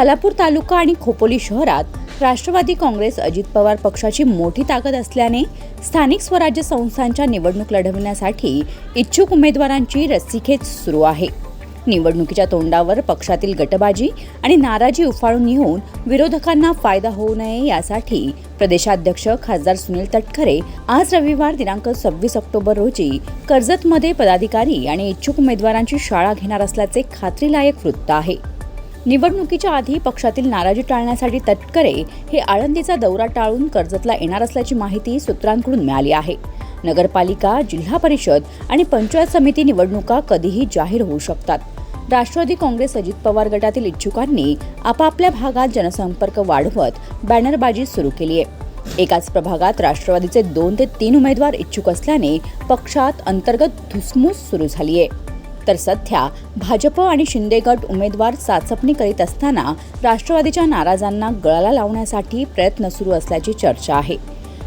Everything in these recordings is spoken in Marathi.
खालापूर तालुका आणि खोपोली शहरात राष्ट्रवादी काँग्रेस अजित पवार पक्षाची मोठी ताकद असल्याने स्थानिक स्वराज्य संस्थांच्या निवडणूक लढवण्यासाठी इच्छुक उमेदवारांची रस्सीखेच सुरू आहे. निवडणुकीच्या तोंडावर पक्षातील गटबाजी आणि नाराजी उफाळून येऊन विरोधकांना फायदा होऊ नये यासाठी प्रदेशाध्यक्ष खासदार सुनील तटकरे आज रविवार दिनांक सव्वीस ऑक्टोबर रोजी कर्जतमध्ये पदाधिकारी आणि इच्छुक उमेदवारांची शाळा घेणार असल्याचे खात्रीलायक वृत्त आहे. निवडणुकीच्या आधी पक्षातील नाराजी टाळण्यासाठी तटकरे हे आळंदीचा दौरा टाळून कर्जतला येणार असल्याची माहिती सूत्रांकडून मिळाली आहे. नगरपालिका जिल्हा परिषद आणि पंचायत समिती निवडणुका कधीही जाहीर होऊ शकतात. राष्ट्रवादी काँग्रेस अजित पवार गटातील इच्छुकांनी आपापल्या भागात जनसंपर्क वाढवत बॅनरबाजी सुरू केली आहे. एकाच प्रभागात राष्ट्रवादीचे दोन ते तीन उमेदवार इच्छुक असल्याने पक्षात अंतर्गत धुसमूस सुरू झाली आहे. तर सध्या भाजप आणि शिंदे गट उमेदवार चाचपणी करीत असताना राष्ट्रवादीच्या नाराजांना गळाला लावण्यासाठी प्रयत्न सुरू असल्याची चर्चा आहे.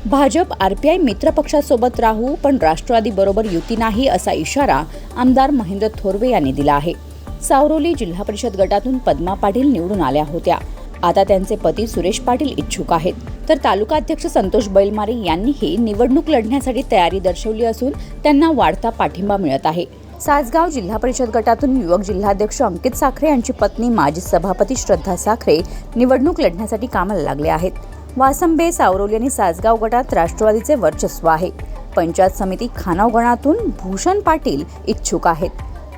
भाजप आरपीआय मित्रपक्षासोबत राहू पण राष्ट्रवादी बरोबर युती नाही असा इशारा आमदार महेंद्र थोरवे यांनी दिला आहे. सावरोली जिल्हा परिषद गटातून पद्मा पाटील निवडून आल्या होत्या. आता त्यांचे पती सुरेश पाटील इच्छुक आहेत. तर तालुका अध्यक्ष संतोष बैलमारे यांनीही निवडणूक लढण्यासाठी तयारी दर्शवली असून त्यांना वाढता पाठिंबा मिळत आहे. सासगाव जिल्हा परिषद गटातून युवक जिल्हाध्यक्ष अंकित साखरे यांची पत्नी माजी सभापती श्रद्धा साखरे निवडणूक लढण्यासाठी कामाला लागले आहेत. वासंबे सावरोली आणि सासगाव गटात राष्ट्रवादीचे वर्चस्व आहे. पंचायत समिती खानाव गणातून भूषण पाटील इच्छुक आहेत.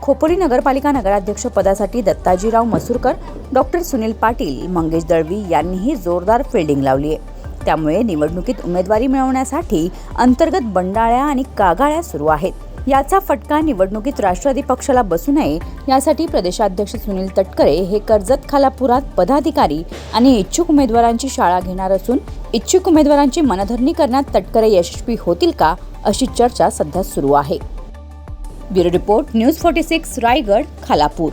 खोपोली नगरपालिका नगराध्यक्ष पदासाठी दत्ताजीराव मसूरकर डॉक्टर सुनील पाटील मंगेश दळवी यांनीही जोरदार फिल्डिंग लावली आहे. त्यामुळे निवडणुकीत उमेदवारी मिळवण्यासाठी अंतर्गत बंडाळ्या आणि कागाळ्या सुरू आहेत. याचा फटका निवडणुकीत राष्ट्रवादी पक्षाला बसू नये यासाठी प्रदेशाध्यक्ष सुनील तटकरे हे कर्जत खालापुरात पदाधिकारी आणि इच्छुक उमेदवारांची शाळा घेणार असून इच्छुक उमेदवारांची मनधरणी करण्यात तटकरे यशस्वी होतील का अशी चर्चा सध्या सुरू आहे. Bureau report news forty six Raigad Khalapur.